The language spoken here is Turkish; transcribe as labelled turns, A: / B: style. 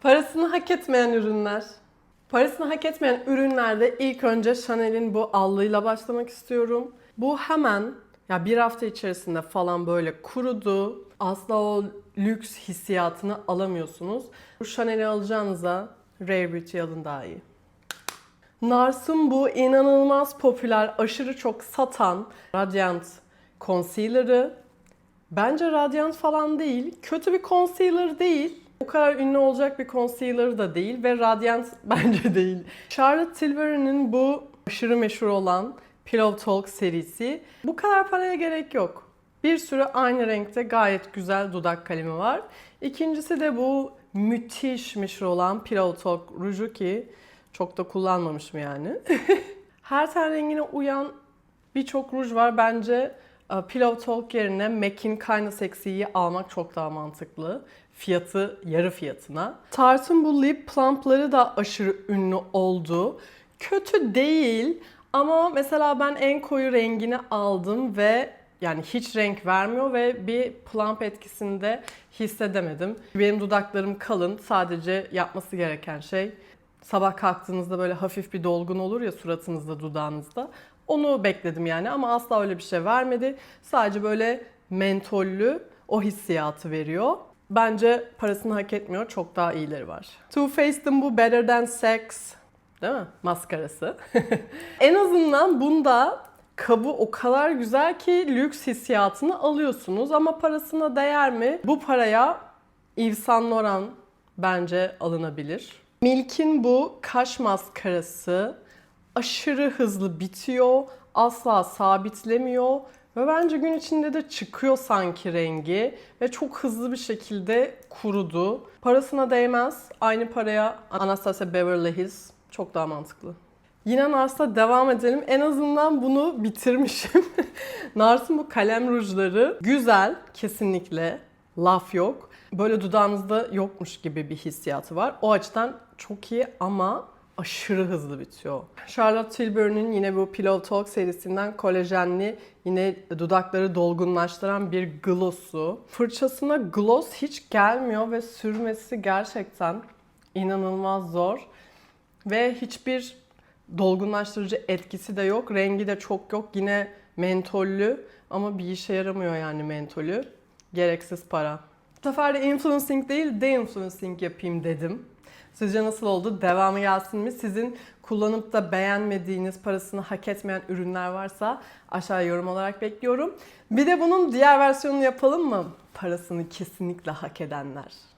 A: Parasını hak etmeyen ürünler. Parasını hak etmeyen ürünlerde ilk önce Chanel'in bu allığıyla başlamak istiyorum. Bu hemen ya bir hafta içerisinde falan böyle kurudu. Asla o lüks hissiyatını alamıyorsunuz. Bu Chanel'i alacağınıza Rare Beauty alın daha iyi. Nars'ın bu inanılmaz popüler, aşırı çok satan Radiant Concealer'ı bence Radiant falan değil. Kötü bir concealer değil. Kadar ünlü olacak bir concealer da değil ve Radiant bence değil. Charlotte Tilbury'nin bu aşırı meşhur olan Pillow Talk serisi. Bu kadar paraya gerek yok. Bir sürü aynı renkte gayet güzel dudak kalemi var. İkincisi de bu müthiş meşhur olan Pillow Talk ruju ki çok da kullanmamışım yani. Her ten rengine uyan birçok ruj var. Bence Pillow Talk yerine MAC'in Kinda Sexy'yi almak çok daha mantıklı. Fiyatı yarı fiyatına. Tarte'ın bu lip plumpları da aşırı ünlü oldu. Kötü değil ama mesela ben en koyu rengini aldım ve yani hiç renk vermiyor ve bir plump etkisini de hissedemedim. Benim dudaklarım kalın. Sadece yapması gereken şey sabah kalktığınızda böyle hafif bir dolgun olur ya suratınızda, dudağınızda. Onu bekledim yani ama asla öyle bir şey vermedi. Sadece böyle mentollü o hissiyatı veriyor. Bence parasını hak etmiyor. Çok daha iyileri var. Too Faced'ın bu Better Than Sex değil mi? Maskarası. en azından bunda kabı o kadar güzel ki lüks hissiyatını alıyorsunuz ama parasına değer mi? Bu paraya Yves Saint Laurent bence alınabilir. Milk'in bu kaş maskarası aşırı hızlı bitiyor, asla sabitlemiyor ve bence gün içinde de çıkıyor sanki rengi ve çok hızlı bir şekilde kurudu. Parasına değmez. Aynı paraya Anastasia Beverly Hills çok daha mantıklı. Yine Nars'la devam edelim. En azından bunu bitirmişim. Nars'ın bu kalem rujları güzel kesinlikle. Laf yok. Böyle dudağınızda yokmuş gibi bir hissiyatı var. O açıdan çok iyi ama aşırı hızlı bitiyor. Charlotte Tilbury'nin yine bu Pillow Talk serisinden kolajenli yine dudakları dolgunlaştıran bir gloss'u. Fırçasına gloss hiç gelmiyor ve sürmesi gerçekten inanılmaz zor. Ve hiçbir dolgunlaştırıcı etkisi de yok. Rengi de çok yok. Yine mentollü ama bir işe yaramıyor yani mentolü. Gereksiz para. Bu sefer de influencing değil de-influencing yapayım dedim. Sizce nasıl oldu? Devamı gelsin mi? Sizin kullanıp da beğenmediğiniz, parasını hak etmeyen ürünler varsa aşağıya yorum olarak bekliyorum. Bir de bunun diğer versiyonunu yapalım mı? Parasını kesinlikle hak edenler.